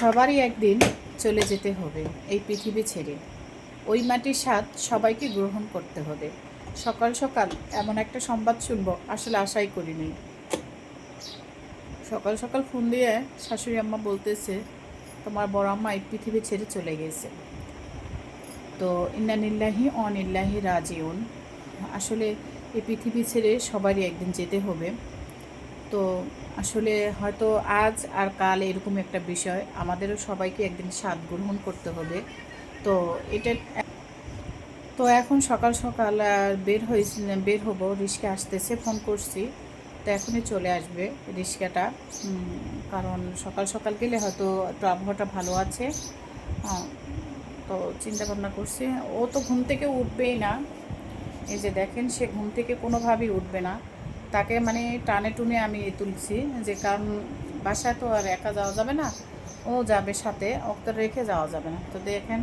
সবারই একদিন চলে যেতে হবে এই পৃথিবী ছেড়ে। ওই মাটির স্বাদ সবাইকে গ্রহণ করতে হবে। সকাল সকাল এমন একটা সংবাদ শুনব, আসলে আশাই করিনি সকাল সকাল ফোন দিয়ে শাশুড়ি আম্মা বলতেছে, তোমার বড় আম্মা এই পৃথিবী ছেড়ে চলে গেছে। তো ইন্নানিল্লাহি অনিল্লাহি রাজিউন। আসলে এই পৃথিবী ছেড়ে সবারই একদিন যেতে হবে। তো আসলে হয়তো আজ আর কাল এরকম একটা বিষয়। আমাদেরও সবাইকে একদিন স্বাদ গ্রহণ করতে হবে। তো এটা তো এখন সকাল সকাল বের হয়েছি, বের হব। রিস্কা আসতেছে, ফোন করছি। তো এখনই চলে আসবে রিস্কাটা কারণ সকাল সকাল গেলে হয়তো একটু আবহাওয়াটা ভালো আছে। তো চিন্তা ভাবনা করছি। ও তো ঘুম থেকে উঠবেই না। এই যে দেখেন, সে ঘুম থেকে কোনোভাবেই উঠবে না। তাকে মানে টানে টুনে আমি তুলছি, যে কারণ বাসায় তো আর একা যাওয়া যাবে না, ও যাবে সাথে, ওকে রেখে যাওয়া যাবে না। তো দেখেন,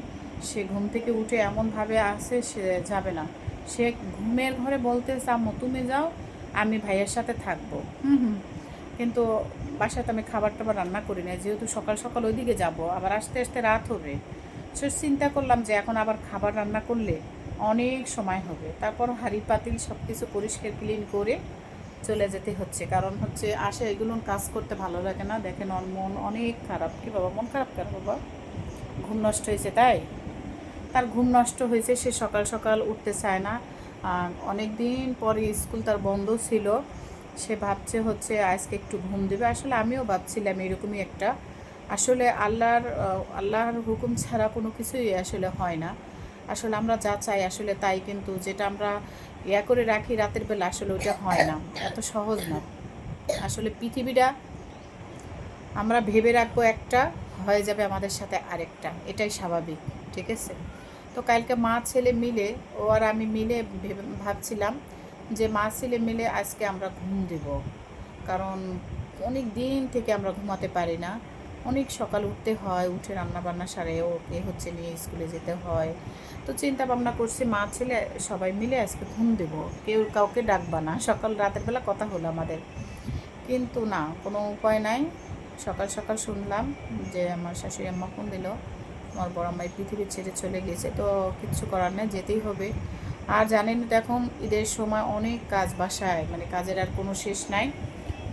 সে ঘুম থেকে উঠে এমনভাবে আসে সে যাবে না। সে ঘুমের ঘরে বলতে আম্মু, তুমি যাও, আমি ভাইয়ের সাথে থাকব। হুম হুম। কিন্তু বাসাতে আমি খাবার টাবার রান্না করি না, যেহেতু সকাল সকাল ওইদিকে যাব, আবার আসতে আসতে রাত হবে। সে চিন্তা করলাম যে এখন আবার খাবার রান্না করলে অনেক সময় হবে। তারপর হাঁড়ি পাতিল সব কিছু পরিষ্কার, ক্লিন করে চলে যেতে হচ্ছে। কারণ হচ্ছে আসে এগুলো কাজ করতে ভালো লাগে না। দেখেন মন অনেক খারাপ। কি বাবা, মন খারাপ কেন বাবা? ঘুম নষ্ট হয়েছে তাই? তার ঘুম নষ্ট হয়েছে, সে সকাল সকাল উঠতে চায় না। অনেক দিন পরে স্কুল তার বন্ধ ছিল। সে ভাবছে হচ্ছে আজকে একটু ঘুম দেবে। আসলে আমিও ভাবছিলাম এরকমই একটা। আসলে আল্লাহর আল্লাহর হুকুম ছাড়া কোনো কিছুই আসলে হয় না। আসলে আমরা যা চাই আসলে তাই, কিন্তু যেটা আমরা ইয়া করে রাখি রাতের বেলা আসলে ওটা হয় না। এত সহজ না। আসলে পৃথিবীটা আমরা ভেবে রাখব একটা, হয়ে যাবে আমাদের সাথে আরেকটা। এটাই স্বাভাবিক, ঠিক আছে? তো কালকে মা ছেলে মিলে, ও আর আমি মিলে ভেবে ভাবছিলাম যে মা ছেলে মিলে আজকে আমরা ঘুম দেব। কারণ অনেক দিন থেকে আমরা ঘুমাতে পারি না। অনেক সকাল উঠতে হয়, উঠে রান্না বান্না সারে ওকে হচ্ছে নিয়ে স্কুলে যেতে হয়। তো চিন্তা ভাবনা করছি, মা ছেলে সবাই মিলে আজকে ঘুম দেব। কেউ কাউকে ডাকবা না, সকাল রাতের বেলা কথা হলো আমাদের। কিন্তু না, কোনো উপায় নাই। সকাল সকাল শুনলাম যে আমার শাশুড়ি আম্মা ফোন দিল, আমার বড় আম্মাই পৃথিবী ছেড়ে চলে গেছে, তো কিচ্ছু করার নেই, যেতেই হবে। আর জানেন তো এখন ঈদের সময় অনেক কাজ বাসায় মানে কাজের আর কোনো শেষ নাই।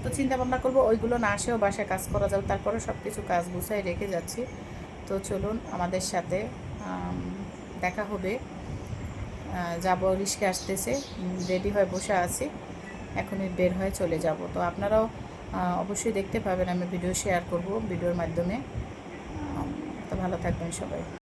তো চিন্তা ভাবনা করব, ওইগুলো না আসেও বাসায় কাজ করা যাবে। তারপরে সব কিছু কাজ গুছাই রেখে যাচ্ছি। তো চলুন আমাদের সাথে দেখা হবে। যাব, রিস্কে আসতেছে রেডি হয়ে বসে আছি। এখনই বের হয়ে চলে যাব। তো আপনারাও অবশ্যই দেখতে পাবেন, আমি ভিডিও শেয়ার করব ভিডিওর মাধ্যমে। তো ভালো থাকবেন সবাই।